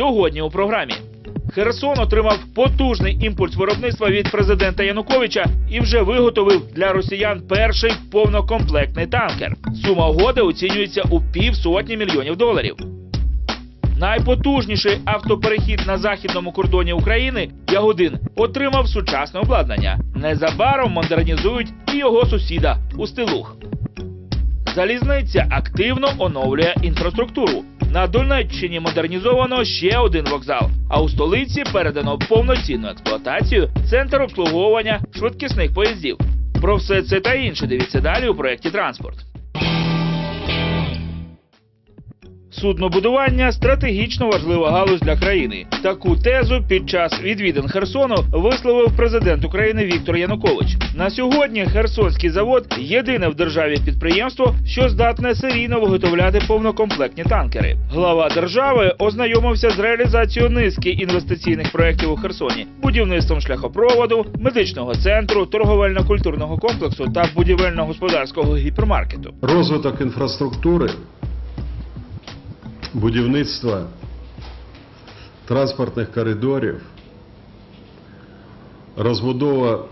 сьогодні у програмі. Херсон отримав потужний імпульс виробництва від президента Януковича і вже виготовив для росіян перший повнокомплектний танкер. Сума угоди оцінюється у півсотні мільйонів доларів. Найпотужніший автоперехід на західному кордоні України Ягодин отримав сучасне обладнання. Незабаром модернізують і його сусіда Устилух. Залізниця активно оновлює інфраструктуру. На Донеччині модернізовано ще один вокзал, а у столиці передано повноцінну експлуатацію центр обслуговування швидкісних поїздів. Про все це та інше дивіться далі у проєкті Транспорт. Суднобудування стратегічно важлива галузь для країни. Таку тезу під час відвідин Херсону висловив президент України Віктор Янукович. На сьогодні Херсонський завод єдине в державі підприємство, що здатне серійно виготовляти повнокомплектні танкери. Глава держави ознайомився з реалізацією низки інвестиційних проєктів у Херсоні, будівництвом шляхопроводу, медичного центру, торговельно-культурного комплексу та будівельно-господарського гіпермаркету. Розвиток інфраструктури, будівництва транспортних коридорів, розбудова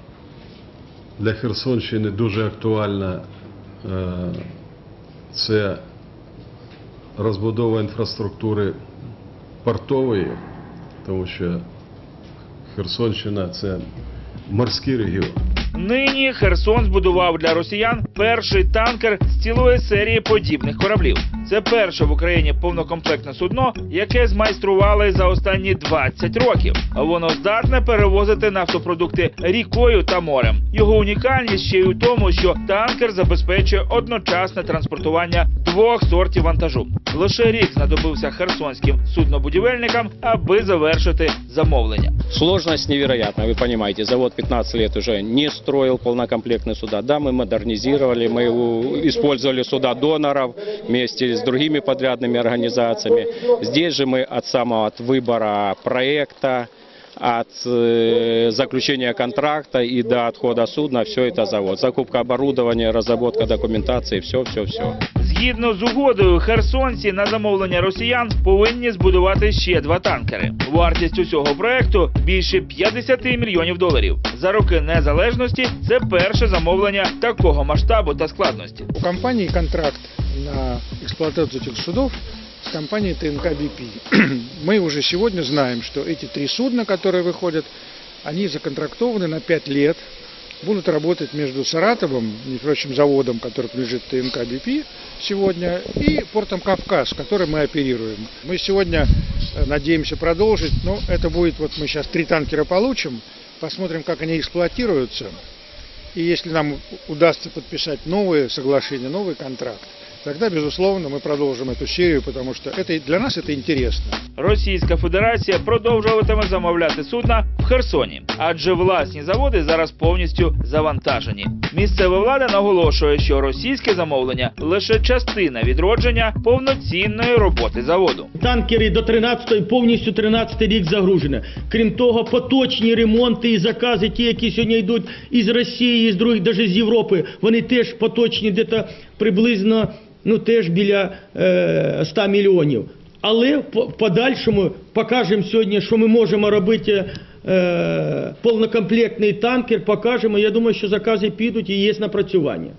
для Херсонщини дуже актуальна. е, Це розбудова інфраструктури портової, тому що Херсонщина це морський регіон. Нині Херсон збудував для росіян перший танкер з цілої серії подібних кораблів. Це перше в Україні повнокомплектне судно, яке змайстрували за останні 20 років. Воно здатне перевозити нафтопродукти рікою та морем. Його унікальність ще й у тому, що танкер забезпечує одночасне транспортування двох сортів вантажу. Лише рік знадобився херсонським суднобудівельникам, аби завершити замовлення. Сложность невероятная, вы понимаете. Завод 15 лет уже не строил полнокомплектные суда. Да, мы модернизировали, мы у- использовали суда доноров вместе с другими подрядными организациями. Здесь же мы от самого от выбора проекта, от э, заключения контракта и до отхода судна, все это завод. Закупка оборудования, разработка документации, все, все, все. Згідно з угодою, херсонці на замовлення росіян повинні збудувати ще два танкери. Вартість усього проекту більше 50 мільйонів доларів. За роки незалежності це перше замовлення такого масштабу та складності. У компании контракт на эксплуатацию этих судов с компанией ТНК БП. Мы уже сегодня знаем, что эти три судна, которые выходят, они законтрактованы на 5 лет, будут работать между Саратовым, не прочим заводом, который принадлежит ТНК БП сегодня, и портом Кавказ, который мы оперируем. Мы сегодня э, надеемся продолжить, но это будет, вот мы сейчас три танкера получим, посмотрим, как они эксплуатируются, и если нам удастся подписать новые соглашения, новый контракт, тогда, безусловно, мы продолжим эту серию, потому что это, и- для нас это интересно. Російська Федерація продовжуватиме замовляти судна в Херсоні, адже власні заводи зараз повністю завантажені. Місцева влада наголошує, що російське замовлення лише частина відродження повноцінної роботи заводу. Танкери до 13-ї, повністю 13-й рік загружені. Крім того, поточні ремонти і закази, ті, які сьогодні йдуть із Росії, з других, навіть з Європи, вони теж поточні, десь приблизно ну, теж біля е, 100 мільйонів. Але в подальшому покажемо сьогодні, що ми можемо робити е, повнокомплектний танкер, покажемо. Я думаю, що закази підуть і є напрацювання.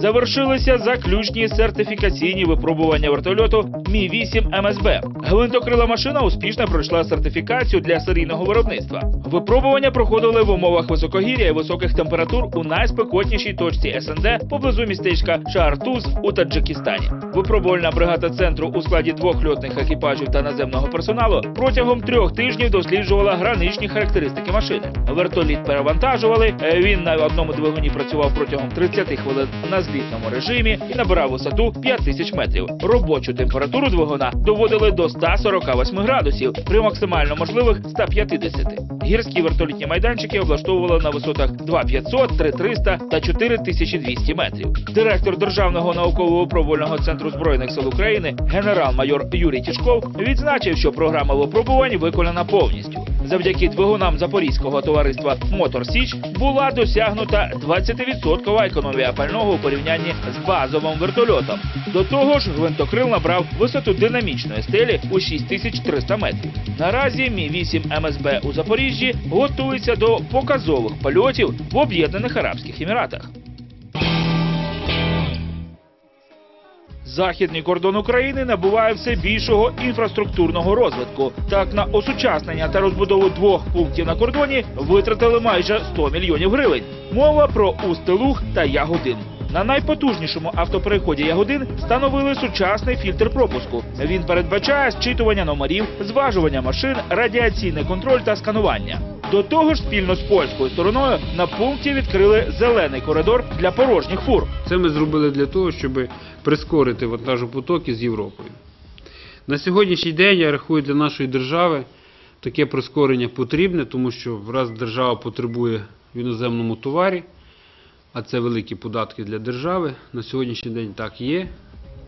Завершилися заключні сертифікаційні випробування вертольоту Мі 8 МСБ. Гвинтокрила машина успішно пройшла сертифікацію для серійного виробництва. Випробування проходили в умовах високогір'я і високих температур у найспекотнішій точці СНД поблизу містечка Шаартуз у Таджикистані. Випробувальна бригада центру у складі двох льотних екіпажів та наземного персоналу протягом трьох тижнів досліджувала граничні характеристики машини. Вертоліт перевантажували. е, Він на одному двигуні працював протягом 30 хвилин на злітному режимі і набирав висоту 5000 метрів. Робочу температуру двигуна доводили до 148 градусів при максимально можливих 150. Гірські вертолітні майданчики облаштовували на висотах 2500, 3300 та 4200 метрів. Директор Державного науково-випробувального центру збройних сил України генерал-майор Юрій Тішков відзначив, що програма випробувань виконана повністю. Завдяки двигунам запорізького товариства Мотор Січ була досягнута 20% економія пального у порівнянні з базовим вертольотом. До того ж, гвинтокрил набрав висоту динамічної стелі у 6300 метрів. Наразі Мі 8 МСБ у Запоріжжі готується до показових польотів в Об'єднаних Арабських Еміратах. Західний кордон України набуває все більшого інфраструктурного розвитку. Так на осучаснення та розбудову двох пунктів на кордоні витратили майже 100 мільйонів гривень. Мова про Устилуг та Ягодин. На найпотужнішому автопереході Ягодин встановили сучасний фільтр пропуску. Він передбачає зчитування номерів, зважування машин, радіаційний контроль та сканування. До того ж, спільно з польською стороною на пункті відкрили зелений коридор для порожніх фур. Це ми зробили для того, щоб прискорити вантажопотоки з Європою. На сьогоднішній день я рахую для нашої держави таке прискорення потрібне, тому що раз держава потребує в іноземному товарі, а це великі податки для держави. На сьогоднішній день так є.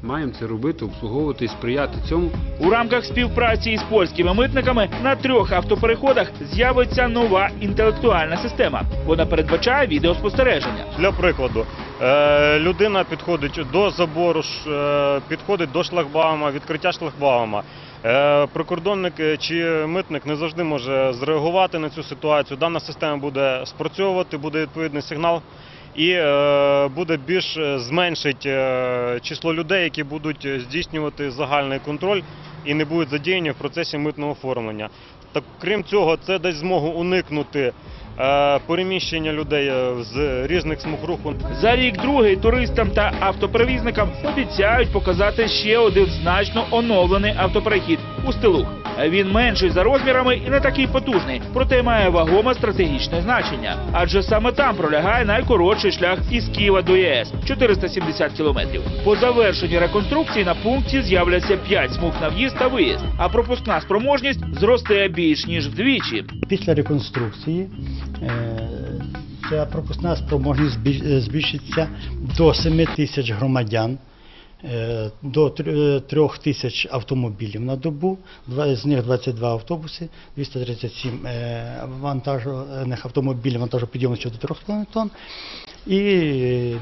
Маємо це робити, обслуговувати і сприяти цьому. У рамках співпраці із польськими митниками на трьох автопереходах з'явиться нова інтелектуальна система. Вона передбачає відеоспостереження. Для прикладу, е, людина підходить до забору, е, підходить до шлагбаума, відкриття шлагбаума. Е, Прикордонник чи митник не завжди може зреагувати на цю ситуацію. Дана система буде спрацьовувати, буде відповідний сигнал. І е, буде більш е, зменшить е, число людей, які будуть здійснювати загальний контроль і не будуть задіяні в процесі митного оформлення. Так, крім цього, це дасть змогу уникнути переміщення людей з різних смуг руху. За рік другий туристам та автоперевізникам обіцяють показати ще один значно оновлений автоперехід у стилух. Він менший за розмірами і не такий потужний, проте має вагоме стратегічне значення. Адже саме там пролягає найкоротший шлях із Києва до ЄС 470 кілометрів. По завершенні реконструкції на пункті з'являться 5 смуг на в'їзд та виїзд, а пропускна спроможність зросте більш ніж вдвічі. Після реконструкції е, ця пропускна спроможність е, збільшиться до 7 тисяч громадян, до 3 тисяч автомобілів на добу, з них 22 автобуси, 237 е, вантажних автомобілів вантажопідйомністю до 3,5 тонн і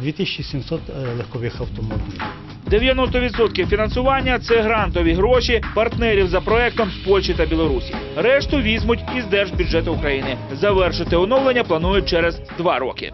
2700 е, легкових автомобілів. 90% фінансування це грантові гроші партнерів за проектом з Польщі та Білорусі. Решту візьмуть із держбюджету України. Завершити оновлення планують через два роки.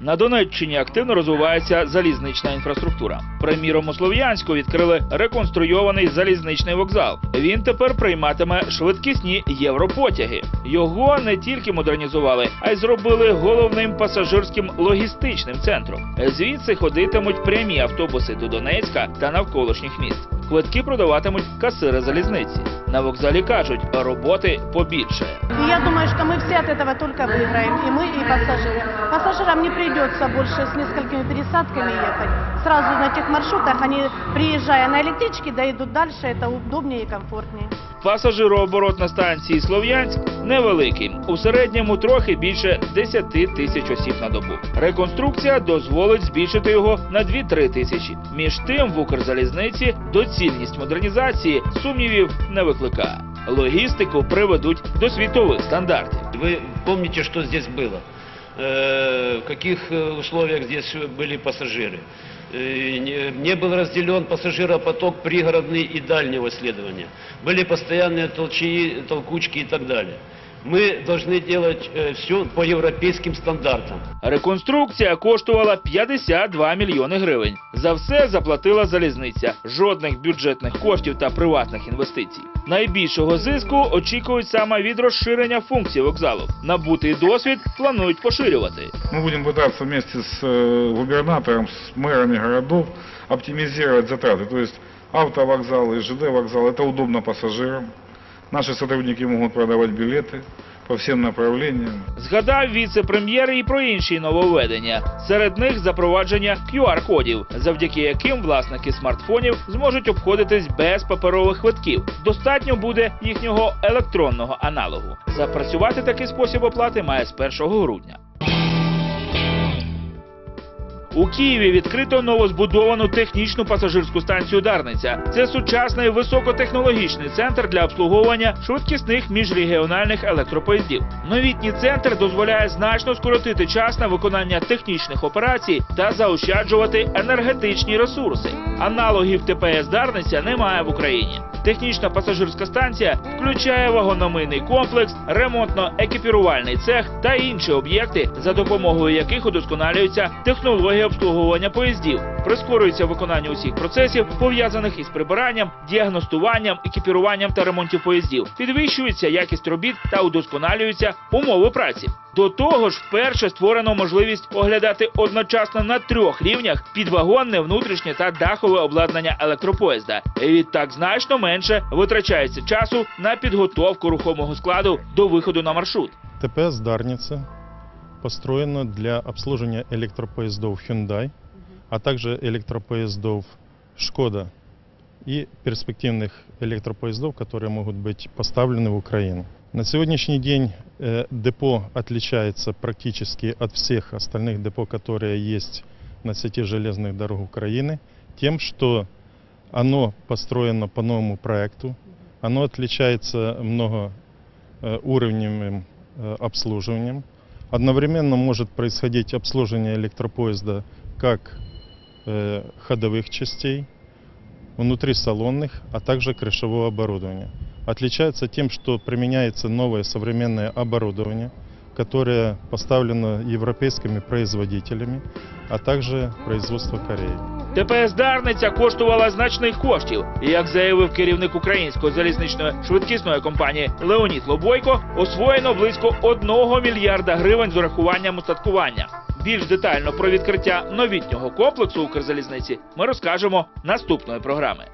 На Донеччині активно розвивається залізнична інфраструктура. Приміром, у Слов'янську відкрили реконструйований залізничний вокзал. Він тепер прийматиме швидкісні європотяги. Його не тільки модернізували, а й зробили головним пасажирським логістичним центром. Звідси ходитимуть прямі автобуси до Донецька та навколишніх міст. Квитки продаватимуть касири залізниці. На вокзалі кажуть, роботи побільше. И я думаю, что мы все от этого только выиграем, и мы, и пассажиры. Пассажирам не придется больше с несколькими пересадками ехать. Сразу на тех маршрутах они, приезжая на электричке, доедут дальше, это удобнее и комфортнее. Пасажирооборот на станції Слов'янськ невеликий. У середньому трохи більше 10 тисяч осіб на добу. Реконструкція дозволить збільшити його на 2-3 тисячі. Між тим в Укрзалізниці доцільність модернізації сумнівів не викликає. Логістику приведуть до світових стандартів. Вы помните, что здесь было? Э, В каких э, условиях здесь были пассажиры? Э, Не не был разделен пассажиропоток пригородный и дальнего следования. Были постоянные толчаи, толкучки и так далее. Мы должны делать все по европейским стандартам. Реконструкція коштувала 52 мільйони гривень. За все заплатила залізниця. Жодних бюджетних коштів та приватних інвестицій. Найбільшого зиску очікують саме від розширення функцій вокзалу. Набутий досвід планують поширювати. Мы будем пытаться вместе с э, губернатором, с мэрами городов оптимизировать затраты. То есть автовокзал и ЖД вокзал это удобно пассажирам. Наши сотрудники могут продавать билеты по всім направленням. Згадав віце-прем'єр і про інші нововведення. Серед них запровадження QR-кодів, завдяки яким власники смартфонів зможуть обходитись без паперових квитків. Достатньо буде їхнього електронного аналогу. Запрацювати такий спосіб оплати має з 1 грудня. У Києві відкрито новозбудовану технічну пасажирську станцію Дарниця. Це сучасний високотехнологічний центр для обслуговування швидкісних міжрегіональних електропоїздів. Новітній центр дозволяє значно скоротити час на виконання технічних операцій та заощаджувати енергетичні ресурси. Аналогів ТПС Дарниця немає в Україні. Технічна пасажирська станція включає вагономийний комплекс, ремонтно-екіпірувальний цех та інші об'єкти, за допомогою яких удосконалюється технологія обслуговування поїздів, прискорюється виконання усіх процесів, пов'язаних із прибиранням, діагностуванням, екіпіруванням та ремонтів поїздів, підвищується якість робіт та удосконалюються умови праці. До того ж, вперше створено можливість оглядати одночасно на трьох рівнях підвагонне, внутрішнє та дахове обладнання електропоїзда. І Відтак значно менше витрачається часу на підготовку рухомого складу до виходу на маршрут. ТПС Дарница построено для обслуживания электропоездов Hyundai, а также электропоездов Шкода и перспективных электропоездов, которые могут быть поставлены в Украину. На сегодняшний день э, депо отличается практически от всех остальных депо, которые есть на сети железных дорог Украины, тем, что оно построено по новому проекту, оно отличается много э, э, обслуживанием. Одновременно может происходить обслуживание электропоезда как ходовых частей, внутрисалонных, а также крышевого оборудования. Отличается тем, что применяется новое современное оборудование, которое поставлено европейскими производителями, а также производство Кореи. ТПС Дарниця коштувала значних коштів. Як заявив керівник української залізничної швидкісної компанії Леонід Лобойко, освоєно близько 1 мільярда гривень з урахуванням устаткування. Більш детально про відкриття новітнього комплексу Укрзалізниці ми розкажемо наступної програми.